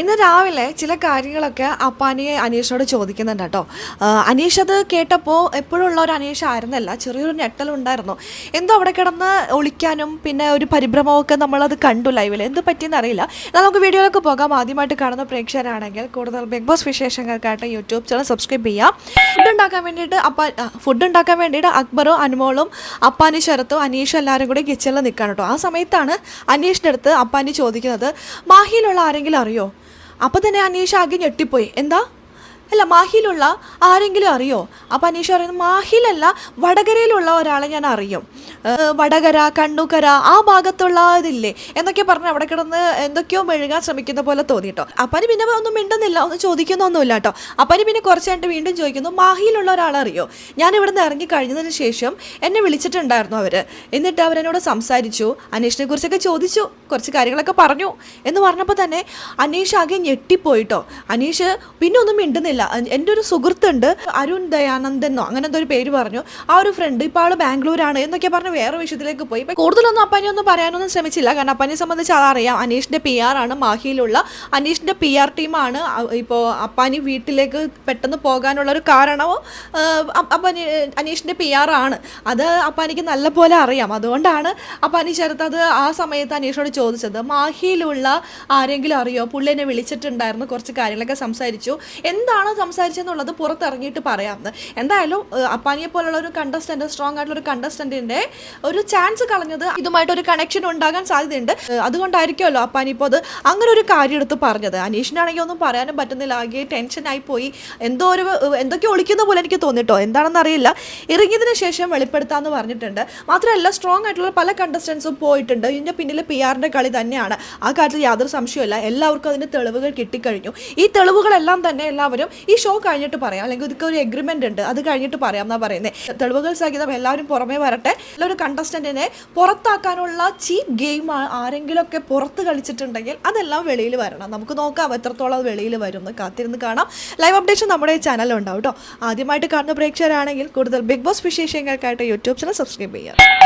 ഇന്ന് രാവിലെ ചില കാര്യങ്ങളൊക്കെ അപ്പാനി അനീഷിനോട് ചോദിക്കുന്നുണ്ട് കേട്ടോ. അനീഷ് അത് കേട്ടപ്പോൾ എപ്പോഴുള്ള ഒരു അനീഷ് ആയിരുന്നല്ല ചെറിയൊരു ഞെട്ടലുണ്ടായിരുന്നു എന്തോ അവിടെ കിടന്ന് ഒളിക്കാനും പിന്നെ ഒരു പരിഭ്രമമൊക്കെ നമ്മളത് കണ്ടു ലൈവിൽ എന്ത് പറ്റിയെന്ന് അറിയില്ല. എന്നാൽ നമുക്ക് വീഡിയോയിലൊക്കെ പോകാം. ആദ്യമായിട്ട് കാണുന്ന പ്രേക്ഷകരാണെങ്കിൽ കൂടുതൽ ബിഗ് ബോസ് വിശേഷങ്ങൾക്കായിട്ട് യൂട്യൂബ് ചാനൽ സബ്സ്ക്രൈബ് ചെയ്യാം. ഫുഡ് ഉണ്ടാക്കാൻ വേണ്ടിയിട്ട് അപ്പ ഫുഡ് ഉണ്ടാക്കാൻ വേണ്ടിയിട്ട് അക്ബറും അനുമോളും അപ്പാനി ശരത്തും അനീഷ് എല്ലാവരും കൂടി കിച്ചണിൽ നിൽക്കാൻ കേട്ടോ. ആ സമയത്താണ് അനീഷിന്റെ അടുത്ത് അപ്പാനി ചോദിക്കുന്നത് മാഹിയിലുള്ള ആരെങ്കിലും അറിയോ? അപ്പോൾ തന്നെ അനീഷ് ആകെ ഞെട്ടിപ്പോയി. എന്താ? അല്ല മാഹിയിലുള്ള ആരെങ്കിലും അറിയോ? അപ്പോൾ അനീഷ് പറയുന്നത് മാഹിയിലല്ല വടകരയിലുള്ള ഒരാളെ ഞാൻ അറിയും. വടകര കണ്ണുകര ആ ഭാഗത്തുള്ള ഇതില്ലേ? എന്നൊക്കെ പറഞ്ഞ് അവിടെ കിടന്ന് എന്തൊക്കെയോ മെഴുകാൻ ശ്രമിക്കുന്ന പോലെ തോന്നി കേട്ടോ അപ്പന് പിന്നെ ഒന്നും മിണ്ടുന്നില്ല ഒന്നും ചോദിക്കുന്നൊന്നുമില്ല കേട്ടോ അപ്പന് പിന്നെ കുറച്ച് വീണ്ടും ചോദിക്കുന്നു മാഹിയിലുള്ള ഒരാളറിയോ ഞാൻ ഇവിടുന്ന് ഇറങ്ങി കഴിഞ്ഞതിന് ശേഷം എന്നെ വിളിച്ചിട്ടുണ്ടായിരുന്നു അവർ എന്നിട്ട് അവരെന്നോട് സംസാരിച്ചു അനീഷിനെ കുറിച്ചൊക്കെ ചോദിച്ചു കുറച്ച് കാര്യങ്ങളൊക്കെ പറഞ്ഞു എന്ന് പറഞ്ഞപ്പോൾ തന്നെ അനീഷ് ആകെ ഞെട്ടിപ്പോയിട്ടോ അനീഷ് പിന്നെ ഒന്നും മിണ്ടുന്നില്ല. എന്റെ ഒരു സുഹൃത്തുണ്ട് അരുൺ ദയാനന്ദൻ അങ്ങനെ എന്തോ ഒരു പേര് പറഞ്ഞു. ആ ഒരു ഫ്രണ്ട് ഇപ്പോൾ ആൾ ബാംഗ്ലൂരാണ് എന്നൊക്കെ പറഞ്ഞ് വേറെ വിഷയത്തിലേക്ക് പോയി. ഇപ്പം കൂടുതലൊന്നും അപ്പാനി ഒന്നും പറയാനൊന്നും ശ്രമിച്ചില്ല. കാരണം അപ്പാനെ സംബന്ധിച്ച് അതറിയാം അനീഷിന്റെ പി ആർ ആണ് മാഹിയിലുള്ള. അനീഷിന്റെ പി ആർ ടീമാണ് ഇപ്പോൾ അപ്പാനി വീട്ടിലേക്ക് പെട്ടെന്ന് പോകാനുള്ള ഒരു കാരണവും അപ്പാനി അനീഷിന്റെ പി ആർ ആണ്. അത് അപ്പാനിക്ക് നല്ല പോലെ അറിയാം. അതുകൊണ്ടാണ് അപ്പാനി ചേർത്ത് അത് ആ സമയത്ത് അനീഷിനോട് ചോദിച്ചത്. മാഹിയിലുള്ള ആരെങ്കിലും അറിയോ? പുള്ളി എന്നെ വിളിച്ചിട്ടുണ്ടായിരുന്നു. കുറച്ച് കാര്യങ്ങളൊക്കെ സംസാരിച്ചു. എന്താണ് സംസാരിച്ചെന്നുള്ളത് പുറത്തിറങ്ങിയിട്ട് പറയാമെന്ന് എന്തായാലും അപ്പാനിയെ പോലുള്ള ഒരു കണ്ടസ്റ്റന്റ് സ്ട്രോങ് ആയിട്ടുള്ള ഒരു കണ്ടസ്റ്റന്റിന്റെ ഒരു ചാൻസ് കളഞ്ഞത് ഇതുമായിട്ട് ഒരു കണക്ഷൻ ഉണ്ടാകാൻ സാധ്യതയുണ്ട്. അതുകൊണ്ടായിരിക്കുമല്ലോ അപ്പാനി ഇപ്പോൾ അത് അങ്ങനെ ഒരു കാര്യം എടുത്ത് പറഞ്ഞത്. അനീഷിനാണെങ്കിൽ ഒന്നും പറയാനും പറ്റുന്നില്ല. ആകെ ടെൻഷനായി പോയി. എന്തോ ഒരു എന്തൊക്കെ ഒളിക്കുന്ന പോലെ എനിക്ക് തോന്നിട്ടോ. എന്താണെന്ന് അറിയില്ല. ഇറങ്ങിയതിന് ശേഷം വെളിപ്പെടുത്താമെന്ന് പറഞ്ഞിട്ടുണ്ട്. മാത്രമല്ല സ്ട്രോങ് ആയിട്ടുള്ള പല കണ്ടസ്റ്റൻസും പോയിട്ടുണ്ട്. ഇതിന്റെ പിന്നിൽ പി ആറിന്റെ കളി തന്നെയാണ്. ആ കാര്യത്തിൽ യാതൊരു സംശയമില്ല എല്ലാവർക്കും അതിന്റെ തെളിവുകൾ കിട്ടിക്കഴിഞ്ഞു. ഈ തെളിവുകളെല്ലാം തന്നെ എല്ലാവരും ഈ ഷോ കഴിഞ്ഞിട്ട് പറയാം. അല്ലെങ്കിൽ ഇതൊക്കെ ഒരു എഗ്രിമെന്റ് ഉണ്ട്. അത് കഴിഞ്ഞിട്ട് പറയാം എന്നാ പറയുന്നത് തെളിവുകൾ സഹിതം എല്ലാവരും പുറമേ വരട്ടെ. ഒരു കണ്ടസ്റ്റന്റിനെ പുറത്താക്കാനുള്ള ചീപ്പ് ഗെയിം ആരെങ്കിലുമൊക്കെ പുറത്ത് കളിച്ചിട്ടുണ്ടെങ്കിൽ അതെല്ലാം വെളിയിൽ വരണം. നമുക്ക് നോക്കാം എത്രത്തോളം അത് വെളിയിൽ വരും കാത്തിരുന്ന് കാണാം. ലൈവ് അപ്ഡേഷൻ നമ്മുടെ ഉണ്ടാവും കേട്ടോ ആദ്യമായിട്ട് കാണുന്ന പ്രേക്ഷകരാണെങ്കിൽ കൂടുതൽ ബിഗ് ബോസ് വിശേഷങ്ങൾക്കായിട്ട് യൂട്യൂബ് ചാനൽ സബ്സ്ക്രൈബ് ചെയ്യുക